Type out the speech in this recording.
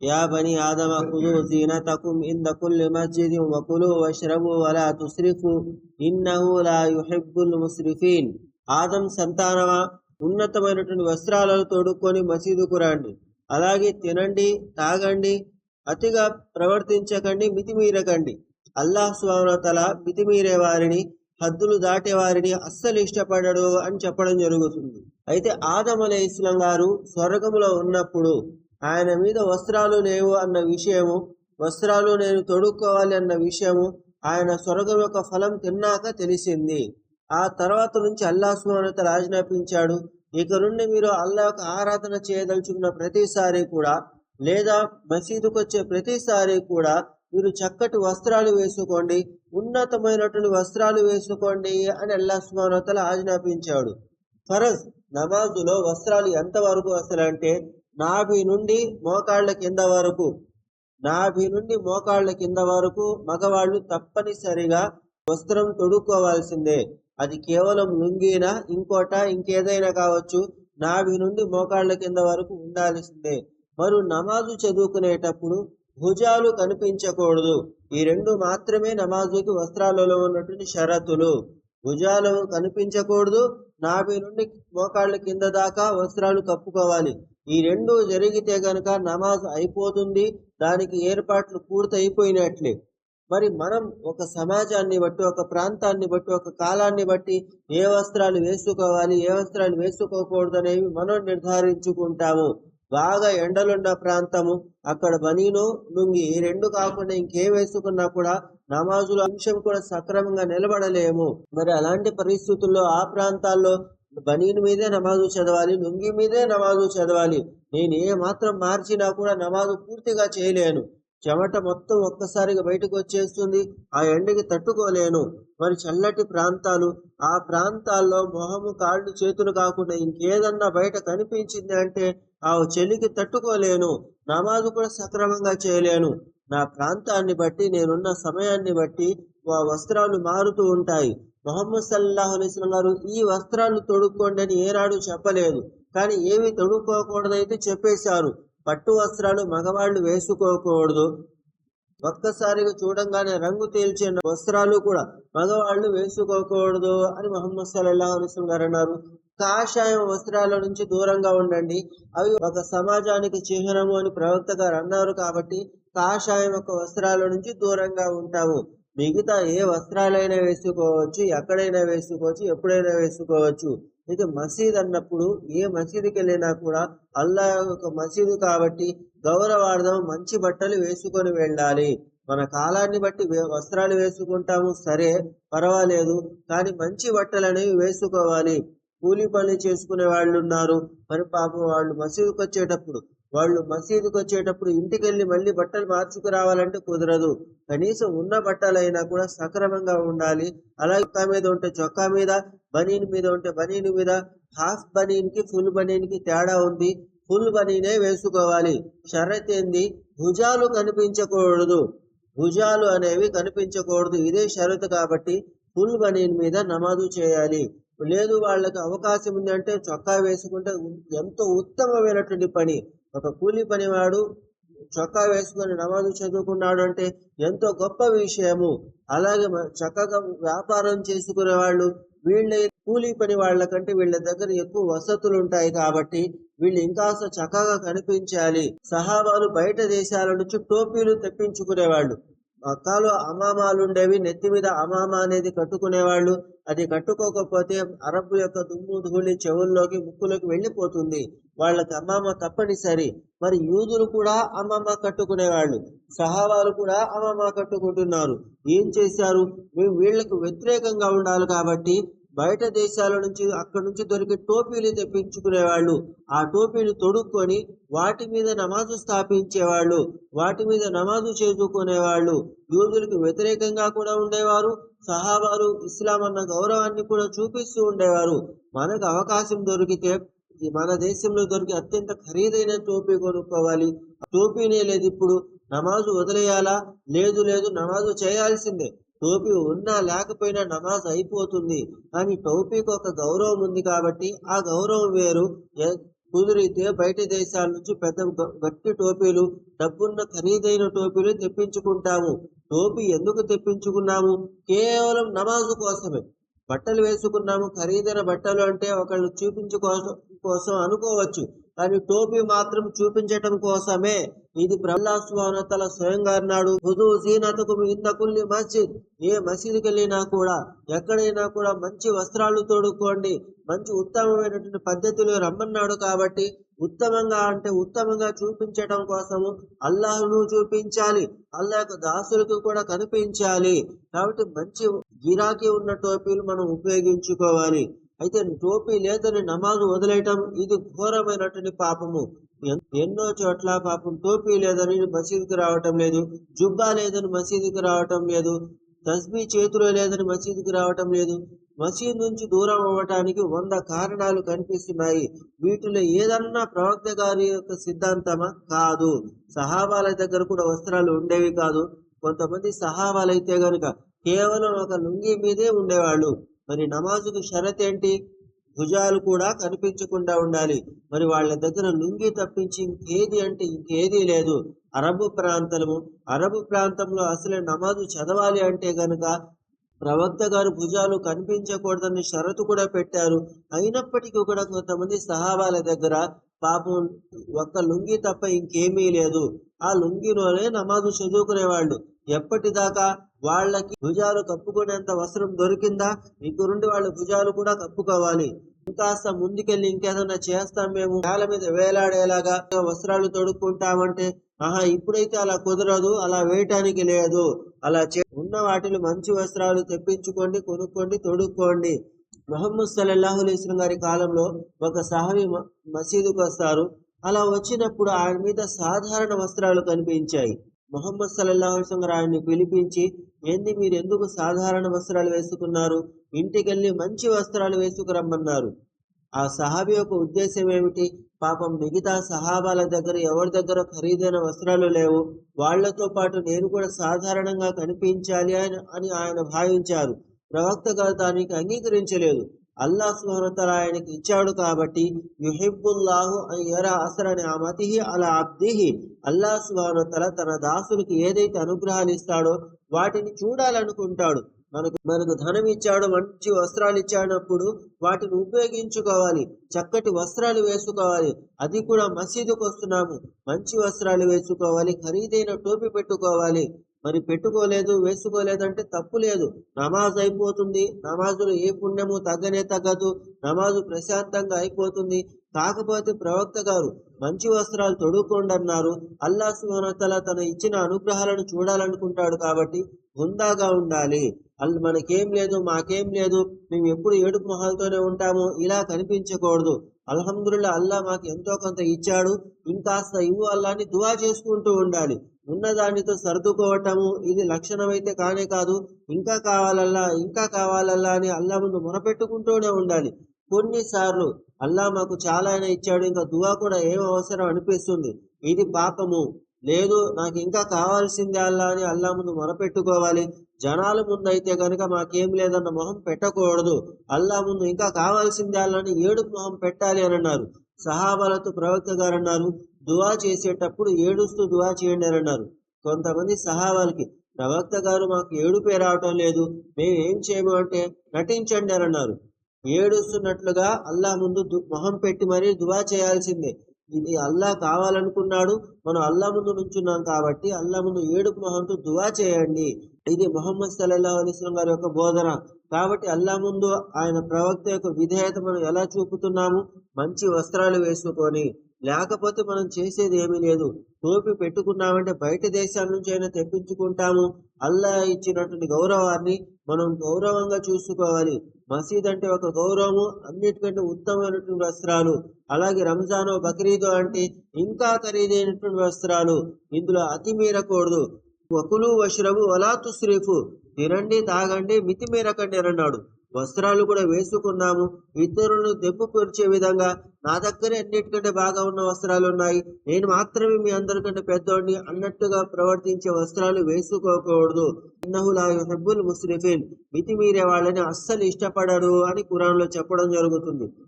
يا بني آدم خذوا زينتكم عند كل مسجد وكلوا واشربوا ولا تسرفوا إنه لا يحب المسرفين ఆదం సంతానమా ఉన్నతమైనటువంటి వస్త్రాలను తొడుక్కొని మసీదుకు రండి అలాగే తినండి తాగండి అతిగా ప్రవర్తించకండి మితిమీరకండి అల్లాహ్ స్వామతల మితిమీరే వారిని హద్దులు దాటే వారిని అస్సలు ఇష్టపడడు అని చెప్పడం జరుగుతుంది అయితే ఆదం అలే ఇస్లాం గారు స్వర్గములో ఉన్నప్పుడు ఆయన మీద వస్త్రాలు లేవు అన్న విషయము వస్త్రాలు నేను తొడుక్కోవాలి అన్న విషయము ఆయన స్వర్గం యొక్క ఫలం తిన్నాక తెలిసింది. ఆ తర్వాత నుంచి అల్లా సుమానతలు ఆజ్ఞాపించాడు. ఇక నుండి మీరు అల్లా యొక్క ఆరాధన చేయదలుచుకున్న ప్రతిసారి కూడా లేదా మసీదుకు వచ్చే ప్రతిసారి కూడా మీరు చక్కటి వస్త్రాలు వేసుకోండి ఉన్నతమైనటువంటి వస్త్రాలు వేసుకోండి అని అల్లా సుమానతలు ఆజ్ఞాపించాడు. ఫరజ్ నమాజులో వస్త్రాలు ఎంతవరకు అసలు అంటే నాభి నుండి మోకాళ్ళ కింద వరకు. నాభి నుండి మోకాళ్ళ కింద వరకు మగవాళ్ళు తప్పనిసరిగా వస్త్రం తొడుక్కోవాల్సిందే. అది కేవలం లుంగీనా ఇంకోట ఇంకేదైనా కావచ్చు నాభి నుండి మోకాళ్ళ కింద వరకు ఉండాల్సిందే. మరి నమాజు చదువుకునేటప్పుడు భుజాలు కనిపించకూడదు. ఈ రెండు మాత్రమే నమాజుకి వస్త్రాలలో ఉన్నటువంటి షరతులు. భుజాలు కనిపించకూడదు నాభి నుండి మోకాళ్ళ కింద దాకా వస్త్రాలు కప్పుకోవాలి. ఈ రెండు జరిగితే గనక నమాజ్ అయిపోతుంది దానికి ఏర్పాట్లు పూర్తయిపోయినట్లే. మరి మనం ఒక సమాజాన్ని బట్టి ఒక ప్రాంతాన్ని బట్టి ఒక కాలాన్ని బట్టి ఏ వస్త్రాలు వేసుకోవాలి ఏ వస్త్రాలు వేసుకోకూడదు అనేవి మనం నిర్ధారించుకుంటాము. బాగా ఎండలున్న ప్రాంతము అక్కడ బనీను నుంగి ఈ రెండు కాకుండా ఇంకేం వేసుకున్నా కూడా నమాజుల అంశం కూడా సక్రమంగా నిలబడలేము. మరి అలాంటి పరిస్థితుల్లో ఆ ప్రాంతాల్లో బనీన్ మీదే నమాజు చదవాలి లుంగి మీదే నమాజు చదవాలి. నేను ఏ మాత్రం మార్చినా కూడా నమాజు పూర్తిగా చేయలేను. చెమట మొత్తం ఒక్కసారిగా బయటకు వచ్చేస్తుంది. ఆ ఎండకి తట్టుకోలేను. మరి చల్లటి ప్రాంతాలు ఆ ప్రాంతాల్లో మొహము కాళ్ళు చేతులు కాకుండా ఇంకేదన్నా బయట కనిపించింది అంటే ఆ చలికి తట్టుకోలేను. నమాజు కూడా సక్రమంగా చేయలేను. నా ప్రాంతాన్ని బట్టి నేనున్న సమయాన్ని బట్టి ఆ వస్త్రాలు మారుతూ ఉంటాయి. మొహమ్మద్ సల్లాహ్ అలీస్లం ఈ వస్త్రాలు తొడుక్కోండి అని ఏనాడు చెప్పలేదు. కానీ ఏవి తొడుక్కోకూడదైతే చెప్పేశారు. పట్టు వస్త్రాలు మగవాళ్ళు వేసుకోకూడదు. ఒక్కసారిగా చూడంగానే రంగు తేల్చే వస్త్రాలు కూడా మగవాళ్ళు వేసుకోకూడదు అని మొహమ్మద్ సల్లాహ్ అలీస్లం గారు అన్నారు. కాషాయం వస్త్రాల నుంచి దూరంగా ఉండండి. అవి ఒక సమాజానికి చిహ్నము అని ప్రవక్త గారు అన్నారు కాబట్టి కాషాయం యొక్క వస్త్రాల నుంచి దూరంగా ఉంటాము. మిగతా ఏ వస్త్రాలైనా వేసుకోవచ్చు ఎక్కడైనా వేసుకోవచ్చు ఎప్పుడైనా వేసుకోవచ్చు. అయితే మసీద్ అన్నప్పుడు ఏ మసీదుకి వెళ్ళినా కూడా అల్లా యొక్క మసీదు కాబట్టి గౌరవార్థం మంచి బట్టలు వేసుకొని వెళ్ళాలి. మన కాలాన్ని బట్టి వే- వస్త్రాలు వేసుకుంటాము సరే పర్వాలేదు. కానీ మంచి బట్టలు అనేవి వేసుకోవాలి. కూలి పనులు చేసుకునే వాళ్ళు ఉన్నారు మరి పాపం వాళ్ళు మసీదుకి వచ్చేటప్పుడు వాళ్ళు మసీదుకి వచ్చేటప్పుడు ఇంటికి వెళ్ళి మళ్ళీ బట్టలు మార్చుకురావాలంటే కుదరదు. కనీసం ఉన్న బట్టలైనా కూడా సక్రమంగా ఉండాలి. అలాగే మీద ఉంటే చొక్కా మీద బనీన్ మీద ఉంటే బనీన్ మీద హాఫ్ బనీన్కి ఫుల్ బనీన్ తేడా ఉంది. ఫుల్ బనీనే వేసుకోవాలి. షరత్ ఏంది? భుజాలు కనిపించకూడదు. భుజాలు అనేవి కనిపించకూడదు. ఇదే షరతు కాబట్టి ఫుల్ బనీన్ మీద నమాజు చేయాలి. లేదు వాళ్ళకి అవకాశం ఉంది అంటే చొక్కా వేసుకుంటే ఎంతో ఉత్తమమైనటువంటి పని. ఒక కూలి పనివాడు చొక్కా వేసుకొని నమాజు చదువుకున్నాడు అంటే ఎంతో గొప్ప విషయము. అలాగే చక్కగా వ్యాపారం చేసుకునే వాళ్ళు వీళ్ళ కూలీ పని వాళ్ళ కంటే వీళ్ళ దగ్గర ఎక్కువ వసతులు ఉంటాయి కాబట్టి వీళ్ళు ఇంకాస్త చక్కగా కనిపించాలి. సహాబాలు బయట దేశాల నుంచి టోపీలు తెప్పించుకునేవాళ్ళు. మక్కాలో అమామాలు ఉండేవి నెత్తి మీద అమామా అనేది కట్టుకునేవాళ్ళు. అది కట్టుకోకపోతే అరబ్బు యొక్క దుమ్ము ధూళి చెవుల్లోకి ముక్కులోకి వెళ్ళిపోతుంది. వాళ్ళకి అమామ తప్పనిసరి. మరి యూదులు కూడా అమామ కట్టుకునేవాళ్ళు. సహావాలు కూడా అమామ కట్టుకుంటున్నారు. ఏం చేశారు? మేము వీళ్ళకు వ్యతిరేకంగా ఉండాలి కాబట్టి బయట దేశాల నుంచి అక్కడ నుంచి దొరికే టోపీలు తెప్పించుకునేవాళ్ళు. ఆ టోపీలు తొడుక్కొని వాటి మీద నమాజు స్థాపించేవాళ్ళు. వాటి మీద నమాజు చేసుకునేవాళ్ళు. యూదులకు వ్యతిరేకంగా కూడా ఉండేవారు. సహావారు ఇస్లాం అన్న గౌరవాన్ని కూడా చూపిస్తూ ఉండేవారు. మనకు అవకాశం దొరికితే మన దేశంలో దొరికి అత్యంత ఖరీదైన టోపీ కొనుక్కోవాలి. టోపీనే లేదు ఇప్పుడు. నమాజు వదిలేయాలా? లేదు లేదు. నమాజు చేయాల్సిందే. టోపీ ఉన్నా లేకపోయినా నమాజ్ అయిపోతుంది. కానీ టోపీకి ఒక గౌరవం ఉంది కాబట్టి ఆ గౌరవం వేరు. కుదిరితే బయట దేశాల నుంచి పెద్ద గట్టి టోపీలు డబ్బున్న ఖరీదైన టోపీలు తెప్పించుకుంటాము. టోపీ ఎందుకు తెప్పించుకున్నాము? కేవలం నమాజు కోసమే. బట్టలు వేసుకున్నాము. ఖరీదైన బట్టలు అంటే ఒకళ్ళు చూపించు కోసం అనుకోవచ్చు. కానీ టోపీ మాత్రం చూపించటం కోసమే ఇది ప్రహ్లాస్వానతల స్వయంగా అన్నాడు హుజూ సీనతకు ఇంత మస్జిద్ ఏ మసీదుకి వెళ్ళినా కూడా ఎక్కడైనా కూడా మంచి వస్త్రాలు తోడుకోండి మంచి ఉత్తమమైనటువంటి పద్ధతిలో రమ్మన్నాడు కాబట్టి ఉత్తమంగా అంటే ఉత్తమంగా చూపించటం కోసము అల్లాహ్ను చూపించాలి అల్లాహ్ దాసులకు కూడా కనిపించాలి. కాబట్టి మంచి గిరాకీ ఉన్న టోపీలు మనం ఉపయోగించుకోవాలి. అయితే టోపీ లేదని నమాజు వదిలేయటం ఇది ఘోరమైనటువంటి పాపము. ఎన్- ఎన్నో చోట్ల పాపం టోపీ లేదని మసీదుకి రావటం లేదు జుబ్బా లేదని మసీదుకి రావటం లేదు తస్బీ చేతిలో లేదని మసీదుకి రావటం లేదు. మసీద్ నుంచి దూరం అవ్వటానికి వంద కారణాలు కనిపిస్తున్నాయి. వీటిలో ఏదన్నా ప్రవక్త గారి యొక్క సిద్ధాంతమా? కాదు. సహాబాల దగ్గర కూడా వస్త్రాలు ఉండేవి కాదు. కొంతమంది సహాబాలైతే గనుక కేవలం ఒక లుంగి మీదే ఉండేవాళ్ళు. మరి నమాజుకు షరత్ ఏంటి? భుజాలు కూడా కనిపించకుండా ఉండాలి. మరి వాళ్ళ దగ్గర లుంగి తప్పించి ఇంకేది అంటే ఇంకేదీ లేదు. అరబు ప్రాంతము అరబు ప్రాంతంలో అసలే నమాజు చదవాలి అంటే గనక ప్రవక్త గారు భుజాలు కనిపించకూడదని షరతు కూడా పెట్టారు. అయినప్పటికీ కూడా కొంతమంది సహాబాల దగ్గర పాపం ఒక్క లుంగి తప్ప ఇంకేమీ లేదు. ఆ లుంగిలోనే నమాజు చదువుకునేవాళ్ళు. ఎప్పటిదాకా వాళ్ళకి భుజాలు కప్పుకునేంత వస్త్రం దొరికిందా? ఇంకొండి వాళ్ళ భుజాలు కూడా కప్పుకోవాలి. ఇంకాస్త ముందుకెళ్ళి ఇంకేదన్నా చేస్తాం మేము. నేల మీద వేలాడేలాగా వస్త్రాలు తొడుక్కుంటామంటే ఆహా ఇప్పుడైతే అలా కుదరదు అలా వేయటానికి లేదు. అలా చే ఉన్న వాటిని మంచి వస్త్రాలు తెప్పించుకోండి కొనుక్కోండి తొడుక్కోండి. మొహమ్మద్ సల్లల్లాహు అలైస్లం గారి కాలంలో ఒక సహాబి మ- మసీదుకు వస్తారు. అలా వచ్చినప్పుడు ఆయన మీద సాధారణ వస్త్రాలు కనిపించాయి. మొహమ్మద్ సల్లల్లాహు అలైహి గారు ఆయన్ని పిలిపించి ఏంది మీరు ఎందుకు సాధారణ వస్త్రాలు వేసుకున్నారు? ఇంటికెళ్ళి మంచి వస్త్రాలు వేసుకురమ్మన్నారు. ఆ సహాబి యొక్క ఉద్దేశం ఏమిటి? పాపం మిగతా సహాబాల దగ్గర ఎవరి దగ్గర ఖరీదైన వస్త్రాలు లేవు వాళ్ళతో పాటు నేను కూడా సాధారణంగా కనిపించాలి అని ఆయన భావించారు. ప్రవక్త దానికి అంగీకరించలేదు. అల్లా సుహరతల ఆయనకి ఇచ్చాడు కాబట్టి యుహిబ్బుల్లాహు అయ్యర అసరని అమతిహి అలా అబ్దిహి. అల్లా సుహరతల తన దాసునికి ఏదైతే అనుగ్రహాలు ఇస్తాడో వాటిని చూడాలనుకుంటాడు. మనకు మనకు ధనం ఇచ్చాడు మంచి వస్త్రాలు ఇచ్చాడప్పుడు వాటిని ఉపయోగించుకోవాలి. చక్కటి వస్త్రాలు వేసుకోవాలి. అది కూడా మసీదుకు వస్తున్నాము మంచి వస్త్రాలు వేసుకోవాలి. ఖరీదైన టోపీ పెట్టుకోవాలి. మరి పెట్టుకోలేదు వేసుకోలేదంటే తప్పు లేదు. నమాజ్ అయిపోతుంది నమాజులో ఏ పుణ్యము తగ్గనే తగ్గదు నమాజు ప్రశాంతంగా అయిపోతుంది. కాకపోతే ప్రవక్త గారు మంచి వస్త్రాలు తొడుక్కోండి అన్నారు. అల్లా సుమనతల తన ఇచ్చిన అనుగ్రహాలను చూడాలనుకుంటాడు కాబట్టి హుందాగా ఉండాలి. అల్లు మనకేం లేదు మాకేం లేదు మేము ఎప్పుడు ఏడుపు మొహాలతోనే ఉంటాము ఇలా కనిపించకూడదు. అల్హమ్దుల్లా అల్లా మాకు ఎంతో కొంత ఇచ్చాడు. ఇంకాస్త ఇవ్వు అల్లాని దువా చేసుకుంటూ ఉండాలి. ఉన్న దానితో సర్దుకోవటము ఇది లక్షణమైతే కానే కాదు. ఇంకా కావాలల్లా ఇంకా కావాలల్లా అని అల్లా ముందు మొరపెట్టుకుంటూనే ఉండాలి. కొన్నిసార్లు అల్లా మాకు చాలా అయినా ఇచ్చాడు. ఇంకా దువా కూడా ఏం అవసరం అనిపిస్తుంది. ఇది పాపము. లేదు నాకు ఇంకా కావాల్సిందే అల్లా అని అల్లా ముందు మొరపెట్టుకోవాలి. జనాల ముందు అయితే కనుక మాకేం లేదన్న మొహం పెట్టకూడదు. అల్లా ముందు ఇంకా కావాల్సిందే అల్లా అని ఏడుపు మొహం పెట్టాలి అని అన్నారు. సహాబాలతో ప్రవక్త గారు అన్నారు. దువా చేసేటప్పుడు ఏడుస్తూ దువా చేయండి అని అన్నారు. కొంతమంది సహాబాలకి ప్రవక్త గారు మాకు ఏడుపే రావటం లేదు మేము ఏం చేయము అంటే నటించండి అని అన్నారు. ఏడుస్తున్నట్లుగా అల్లా ముందు దు- మొహం పెట్టి మరీ దువా చేయాల్సిందే. ఇది అల్లా కావాలనుకున్నాడు మనం అల్లా ముందు నుంచున్నాం కాబట్టి అల్లా ముందు ఏడుపు మొహంతో దువా చేయండి. ఇది మొహమ్మద్ సల్లల్లాహు అలైహి గారి యొక్క బోధన. కాబట్టి అల్లా ముందు ఆయన ప్రవక్త యొక్క విధేయత మనం ఎలా చూపుతున్నాము? మంచి వస్త్రాలు వేసుకొని లేకపోతే మనం చేసేది ఏమీ లేదు. టోపీ పెట్టుకున్నామంటే బయట దేశాల నుంచి అయినా తెప్పించుకుంటాము. అల్లా ఇచ్చినటువంటి గౌరవాన్ని మనం గౌరవంగా చూసుకోవాలి. మసీద్ అంటే ఒక గౌరవము అన్నిటికంటే ఉత్తమమైనటువంటి వస్త్రాలు. అలాగే రంజాను బక్రీదు అంటే ఇంకా ఖరీదైనటువంటి వస్త్రాలు. ఇందులో అతి మీరకూడదు. వకులు వష్రబు వలా తుస్రిఫు. తినండి తాగండి మితి మీరకండి అన్నాడు. వస్త్రాలు కూడా వేసుకున్నాము. ఇతరులను దెబ్బ పొరిచే విధంగా నా దగ్గరే అన్నిటికంటే బాగా ఉన్న వస్త్రాలు ఉన్నాయి. నేను మాత్రమే మీ అందరికంటే పెద్దోడిని అన్నట్టుగా ప్రవర్తించే వస్త్రాలు వేసుకోకూడదు. ఇన్నహులా హెబ్బుల్ ముస్లిఫిన్ మితిమీరే వాళ్ళని అస్సలు ఇష్టపడరు అని కురాన్లో చెప్పడం జరుగుతుంది.